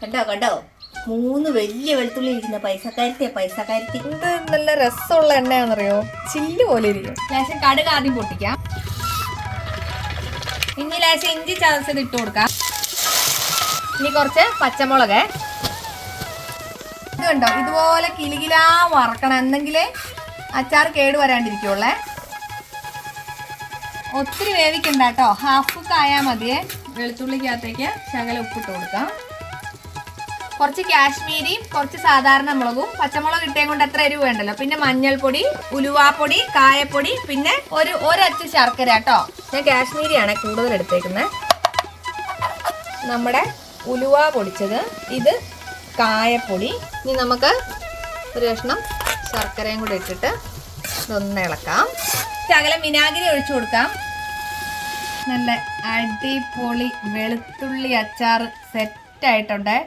കണ്ടോ കണ്ടോ? മൂന്ന് വലിയ വെളുത്തുള്ളി ഇരിക്കുന്ന. പൈസക്കാരത്തിയാ പൈസക്കാരത്തി. ഇത് നല്ല രസമുള്ള എണ്ണയാണെന്നറിയോ? ചില്ല് പോലെ ഇരിക്കും. ലേശം കടുക് ആദ്യം പൊട്ടിക്കാം. ഇനി ലേശം ഇഞ്ചി ചതച്ചത് ഇട്ട് കൊടുക്കാം. ഇനി കുറച്ച് പച്ചമുളക്. ഇത് കണ്ടോ? ഇതുപോലെ കിലുകിലാ വറക്കണം. എന്നെങ്കിലേ അച്ചാർ കേട് വരാണ്ടിരിക്കുള്ളേ ഒത്തിരി വേവിക്കണ്ട കേട്ടോ. ഹാഫ് കുക്ക് ആയാൽ മതിയേ. വെളുത്തുള്ളിക്കകത്തേക്ക് ശകലം ഉപ്പിട്ട് കൊടുക്കാം. കുറച്ച് കാശ്മീരിയും കുറച്ച് സാധാരണ മുളകും പച്ചമുളക് ഇട്ടേം കൊണ്ട് എത്ര എരിവ് വേണ്ടല്ലോ? പിന്നെ മഞ്ഞൾപ്പൊടി ഉലുവാപ്പൊടി കായപ്പൊടി പിന്നെ ഒരു ഒരച്ച് ശർക്കര കേട്ടോ. ഞാൻ കാശ്മീരിയാണ് കൂടുതൽ എടുത്തേക്കുന്നത്. നമ്മുടെ ഉലുവ പൊടിച്ചത് ഇത് കായപ്പൊടി. ഇനി നമുക്ക് ഒരു കഷ്ണം ശർക്കരയും കൂടി ഇട്ടിട്ട് ഇതൊന്ന് ഇളക്കാം. ശകലം വിനാഗിരി ഒഴിച്ചു കൊടുക്കാം. നല്ല അടിപൊളി വെളുത്തുള്ളി അച്ചാർ സെറ്റ് ആയിട്ടുണ്ട്.